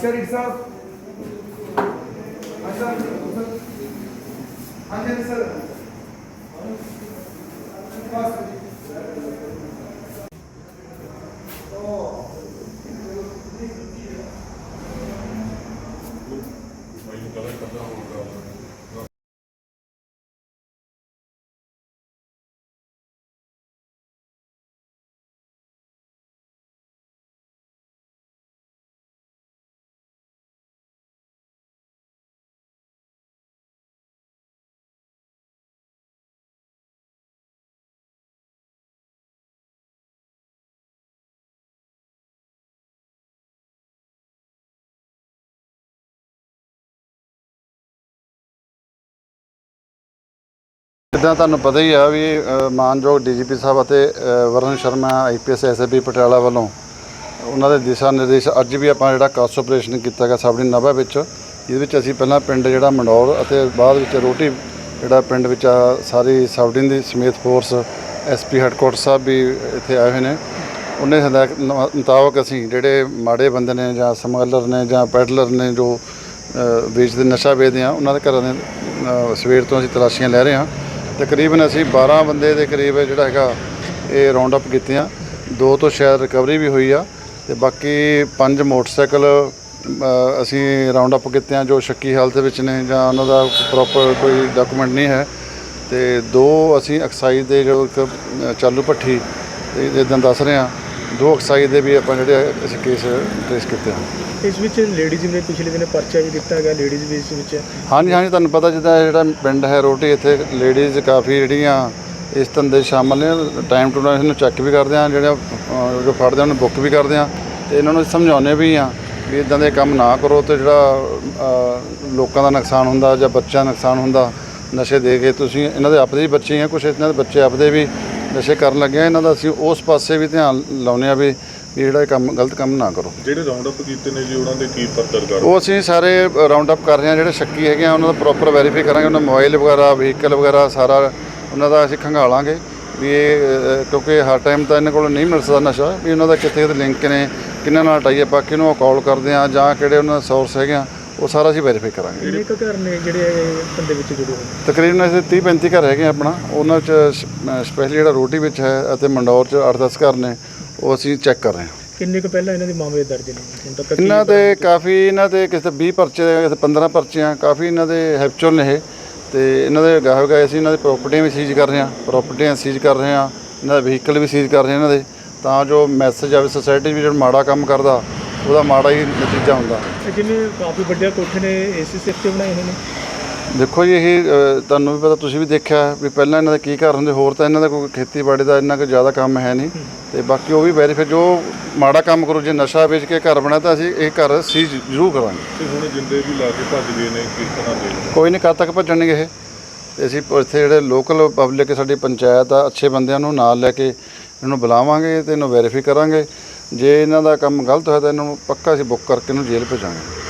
ਸਸਕਰੀ ਸਾਹਿਬ ਅੱਛਾ ਸਰ ਹਾਂਜੀ ਸਰ ਬਸ ਜਿੱਦਾਂ ਤੁਹਾਨੂੰ ਪਤਾ ਹੀ ਆ ਵੀ ਅ, ਮਾਨਯੋਗ ਡੀਜੀਪੀ ਸਾਹਿਬ ਅਤੇ ਅ, ਵਰਨ ਸ਼ਰਮਾ ਆਈਪੀਐਸ ਐਸਐਬੀ ਪਟਿਆਲਾ ਵੱਲੋਂ ਉਹਨਾਂ ਦੇ ਦਿਸ਼ਾ ਨਿਰਦੇਸ਼ ਅੱਜ ਵੀ ਆਪਾਂ ਜਿਹੜਾ ਕਾਸ ਆਪਰੇਸ਼ਨ ਕੀਤਾ ਗਿਆ ਸਾਬੜੀ ਨਭਾ ਵਿੱਚ ਇਹਦੇ ਵਿੱਚ ਅਸੀਂ ਪਹਿਲਾਂ ਪਿੰਡ ਜਿਹੜਾ ਮੰਡੌਰ ਅਤੇ ਬਾਅਦ ਵਿੱਚ ਰੋਟੀ ਜਿਹੜਾ ਪਿੰਡ ਵਿੱਚ ਆ ਸਾਰੀ ਸਾਬੜੀ ਦੀ ਸਮੇਤ ਫੋਰਸ ਐਸਪੀ ਹੈੱਡਕੁਆਟਰ ਸਾਹਿਬ ਵੀ ਇੱਥੇ ਆਏ ਹੋਏ ਨੇ। ਉਹਨੇ ਹਦਾਇਤ ਮੁਤਾਬਕ ਅਸੀਂ ਜਿਹੜੇ ਮਾੜੇ ਬੰਦੇ ਨੇ ਜਾਂ ਸਮਗਲਰ ਨੇ ਜਾਂ ਪੈਡਲਰ ਨੇ ਜੋ ਅ, ਵੇਚਦੇ ਨਸ਼ਾ ਵੇਚਦੇ ਆ ਉਹਨਾਂ ਦੇ ਘਰਾਂ ਦੇ ਸਵੇਰ ਤੋਂ ਅਸੀਂ ਤਲਾਸ਼ੀਆਂ ਲੈ ਰਹੇ ਹਾਂ। ਤਕਰੀਬਨ ਅਸੀਂ 12 ਬੰਦੇ ਦੇ ਕਰੀਬ ਜਿਹੜਾ ਹੈਗਾ ਇਹ ਰਾਉਂਡ ਅਪ ਕੀਤੇ ਆ ਦੋ ਤੋਂ ਸ਼ਾਇਦ ਰਿਕਵਰੀ ਵੀ ਹੋਈ ਆ ਤੇ ਬਾਕੀ ਪੰਜ ਮੋਟਰਸਾਈਕਲ ਅਸੀਂ ਰਾਉਂਡ ਅਪ ਕੀਤੇ ਆ ਜੋ ਸ਼ੱਕੀ ਹਾਲਤ ਵਿੱਚ ਨੇ ਜਾਂ ਉਹਨਾਂ ਦਾ ਪ੍ਰੋਪਰ ਕੋਈ ਡਾਕੂਮੈਂਟ ਨਹੀਂ ਹੈ। ਤੇ ਦੋ ਅਸੀਂ ਐਕਸਾਈਜ਼ ਦੇ ਜੋ ਇੱਕ ਚਾਲੂ ਭੱਠੀ ਤੇ ਜਿੱਦਾਂ ਦੱਸ ਰਹੇ ਆ ਦੋ ਐਕਸਾਈਜ਼ ਦੇ ਵੀ ਆਪਾਂ ਜਿਹੜੇ ਅਸੀਂ ਕੇਸ ਟ੍ਰੇਸ ਕੀਤੇ ਹਨ। ਇਸ ਵਿੱਚ ਲੇਡੀਜ਼ ਨੇ ਪਿਛਲੇ ਦਿਨ ਪਰਚਾ ਵੀ ਦਿੱਤਾ ਗਿਆ ਲੇਡੀਜ਼ ਵੀ ਇਸ ਵਿੱਚ। ਹਾਂਜੀ ਹਾਂਜੀ ਤੁਹਾਨੂੰ ਪਤਾ ਜਿੱਦਾਂ ਜਿਹੜਾ ਪਿੰਡ ਹੈ ਰੋਟੀ ਇੱਥੇ ਲੇਡੀਜ਼ ਕਾਫੀ ਜਿਹੜੀਆਂ ਇਸ ਧੰਦੇ ਸ਼ਾਮਲ ਨੇ ਟਾਈਮ ਟੂ ਟਾਈਮ ਇਹਨੂੰ ਚੈੱਕ ਵੀ ਕਰਦੇ ਆ ਜਿਹੜੇ ਅਹ, ਜੋ ਫੜਦੇ ਆ ਉਹਨੂੰ ਬੁੱਕ ਵੀ ਕਰਦੇ ਆ ਤੇ ਇਹਨਾਂ ਨੂੰ ਸਮਝਾਉਂਦੇ ਵੀ ਆ ਵੀ ਇਦਾਂ ਦੇ ਕੰਮ ਨਾ ਕਰੋ ਤੇ ਜਿਹੜਾ ਅਹ, ਲੋਕਾਂ ਦਾ ਨੁਕਸਾਨ ਹੁੰਦਾ ਜਾਂ ਬੱਚਿਆਂ ਦਾ ਨੁਕਸਾਨ ਹੁੰਦਾ ਨਸ਼ੇ ਦੇ ਕੇ ਤੁਸੀਂ ਇਹਨਾਂ ਦੇ ਆਪਦੇ ਹੀ ਬੱਚੇ ਆ ਕੁਝ ਇਹਨਾਂ ਦੇ ਬੱਚੇ ਆਪਦੇ ਵੀ ਨਸ਼ੇ ਕਰਨ ਲੱਗੇ ਆ ਇਹਨਾਂ ਦਾ ਅਸੀਂ ਉਸ ਪਾਸੇ ਵੀ ਧਿਆਨ ਲਾਉਂਦੇ ਆ ਵੀ ਵੀ ਜਿਹੜਾ ਇਹ ਕੰਮ ਗਲਤ ਕੰਮ ਨਾ ਕਰੋ। ਜਿਹੜੇ ਰਾਉਂਡ ਅਪ ਕੀਤੇ ਨੇ ਜੀ ਉਹਨਾਂ ਦੇ ਕੀ ਪੱਤਰ ਕਰ? ਉਹ ਅਸੀਂ ਸਾਰੇ ਰਾਉਂਡ ਅਪ ਕਰ ਰਹੇ ਹਾਂ ਜਿਹੜੇ ਸ਼ੱਕੀ ਹੈਗੇ ਆ ਉਹਨਾਂ ਦਾ ਪ੍ਰੋਪਰ ਵੈਰੀਫਾਈ ਕਰਾਂਗੇ ਉਹਨਾਂ ਮੋਬਾਈਲ ਵਗੈਰਾ ਵਹੀਕਲ ਵਗੈਰਾ ਸਾਰਾ ਉਹਨਾਂ ਦਾ ਅਸੀਂ ਖੰਗਾਲਾਂਗੇ ਵੀ ਇਹ ਕਿਉਂਕਿ ਹਰ ਟਾਈਮ ਤਾਂ ਇਹਨਾਂ ਕੋਲ ਨਹੀਂ ਮਿਲ ਸਕਦਾ ਨਸ਼ਾ ਵੀ ਉਹਨਾਂ ਦਾ ਕਿੱਥੇ ਕਿੱਥੇ ਲਿੰਕ ਨੇ ਕਿੰਨਾਂ ਨਾਲ ਟਾਈ ਅਪ ਆ ਕਿਹਨੂੰ ਕਾਲ ਕਰਦੇ ਆ ਜਾਂ ਕਿਹੜੇ ਉਹਨਾਂ ਦੇ ਸੋਰਸ ਹੈਗੇ ਆ ਉਹ ਸਾਰਾ ਅਸੀਂ ਵੈਰੀਫਾਈ ਕਰਾਂਗੇ। ਕਿੰਨੇ ਕੁ ਘਰ ਨੇ ਜਿਹੜੇ ਇਹ ਧੰਦੇ ਵਿੱਚ ਜੁੜੇ ਹੋਏ ਨੇ? ਤਕਰੀਬਨ ਅਸੀਂ 30 35 ਘਰ ਹੈਗੇ ਆ ਆਪਣਾ। ਉਹਨਾਂ ਚ ਸਪੈਸ਼ਲੀ ਜਿਹੜਾ ਰੋਟੀ ਵਿੱਚ ਹੈ ਅਤੇ ਮੰਡੌਰ ਚ 8-10 ਘਰ ਨੇ ਉਹ ਅਸੀਂ ਚੈੱਕ ਕਰ ਰਹੇ ਹਾਂ। ਕਿੰਨੇ ਕੁ ਪਹਿਲਾਂ ਇਹਨਾਂ ਦੇ ਮਾਮਲੇ ਦਰਜ ਨੇ? ਹੁਣ ਤੱਕ ਕੀ ਇਹਨਾਂ ਦੇ ਕਾਫੀ ਇਹਨਾਂ ਦੇ ਕਿਸੇ 20 ਪਰਚੇ ਕਿਸੇ 15 ਪਰਚੀਆਂ ਕਾਫੀ ਇਹਨਾਂ ਦੇ ਹੈਪਚੁਅਲ ਨੇ ਇਹ। ਤੇ ਇਹਨਾਂ ਦੇ ਗਾਹਕ ਗਏ ਅਸੀਂ ਇਹਨਾਂ ਦੀ ਪ੍ਰਾਪਰਟੀਆਂ ਵੀ ਸੀਜ਼ ਕਰ ਰਹੇ ਹਾਂ। ਪ੍ਰਾਪਰਟੀਆਂ ਸੀਜ਼ ਕਰ ਰਹੇ ਹਾਂ ਇਹਨਾਂ ਦੇ ਵਹੀਕਲ ਵੀ ਸੀਜ਼ ਕਰ ਰਹੇ ਹਾਂ ਇਹਨਾਂ ਦੇ। ਤਾਂ ਜੋ ਮੈਸੇਜ ਆਵੇ ਸੋਸਾਇਟੀ ਵੀ ਜਿਹੜਾ ਮਾੜਾ ਕੰਮ ਕਰਦਾ ਉਹਦਾ ਮਾੜਾ ਹੀ ਨਤੀਜਾ ਹੁੰਦਾ। ਇਹ ਜਿਵੇਂ ਕਾਫੀ ਵੱਡੇ ਕੋਠੇ ਨੇ ਏਸੀ ਤੇ ਬਣਾਏ ਹੋਏ ਨੇ। ਦੇਖੋ ਜੀ ਇਹ ਅ, ਤੁਹਾਨੂੰ ਵੀ ਪਤਾ ਤੁਸੀਂ ਵੀ ਦੇਖਿਆ ਵੀ ਪਹਿਲਾਂ ਇਹਨਾਂ ਦੇ ਕੀ ਘਰ ਹੁੰਦੇ ਹੋਰ ਤਾਂ ਇਹਨਾਂ ਦਾ ਕੋਈ ਖੇਤੀਬਾੜੀ ਦਾ ਇੰਨਾ ਕੁ ਜ਼ਿਆਦਾ ਕੰਮ ਹੈ ਨਹੀਂ। ਤੇ ਬਾਕੀ ਉਹ ਵੀ ਵੈਰੀਫਾਈ ਜੋ ਮਾੜਾ ਕੰਮ ਕਰੋ ਜੇ ਨਸ਼ਾ ਵੇਚ ਕੇ ਘਰ ਬਣਾ ਤਾਂ ਅਸੀਂ ਇਹ ਘਰ ਸੀਜ਼ ਜ਼ਰੂਰ ਕਰਾਂਗੇ। ਤੇ ਹੁਣ ਜਿੰਦੇ ਵੀ ਲਾ ਕੇ ਭੱਜ ਗਏ ਨੇ ਕਿਸ ਤਰ੍ਹਾਂ ਦੇ ਕੋਈ ਨਹੀਂ ਕਦ ਤੱਕ ਭੱਜਣਗੇ ਇਹ? ਤੇ ਅਸੀਂ ਪ- ਇੱਥੇ ਜਿਹੜੇ ਲੋਕਲ ਪਬਲਿਕ ਸਾਡੀ ਪੰਚਾਇਤ ਆ ਅੱਛੇ ਬੰਦਿਆਂ ਨੂੰ ਨਾਲ ਲੈ ਕੇ ਇਹਨੂੰ ਬੁਲਾਵਾਂਗੇ ਤੇ ਇਹਨੂੰ ਵੈਰੀਫਾਈ ਕਰਾਂਗੇ। ਜੇ ਇਹਨਾਂ ਦਾ ਕੰਮ ਗਲਤ ਹੋਇਆ ਤਾਂ ਇਹਨਾਂ ਨੂੰ ਪੱਕਾ ਅਸੀਂ ਬੁੱਕ ਕਰਕੇ ਇਹਨੂੰ ਜੇਲ੍ਹ ਭੇਜਾਂਗੇ।